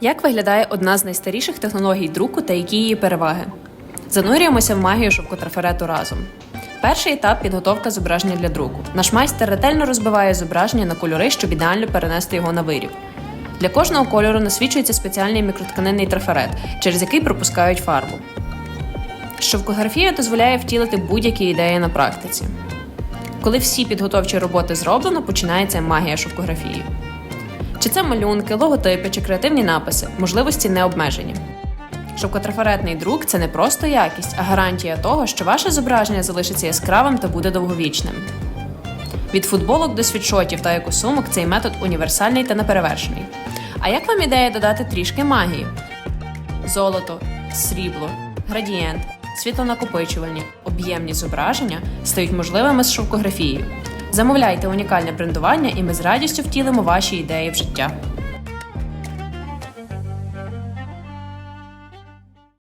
Як виглядає одна з найстаріших технологій друку та які її переваги? Занурюємося в магію шовкотрафарету разом. Перший етап підготовка зображення для друку. Наш майстер ретельно розбиває зображення на кольори, щоб ідеально перенести його на виріб. Для кожного кольору насвічується спеціальний мікротканинний трафарет, через який пропускають фарбу. Шовкографія дозволяє втілити будь-які ідеї на практиці. Коли всі підготовчі роботи зроблено, починається магія шовкографії. Чи це малюнки, логотипи чи креативні написи, можливості не обмежені. Шовкотрафаретний друк це не просто якість, а гарантія того, що ваше зображення залишиться яскравим та буде довговічним. Від футболок до світшотів та екосумок цей метод універсальний та неперевершений. А як вам ідея додати трішки магії? Золото, срібло, градієнт, світлонакопичувальні, об'ємні зображення стають можливими з шовкографією. Замовляйте унікальне брендування, і ми з радістю втілимо ваші ідеї в життя.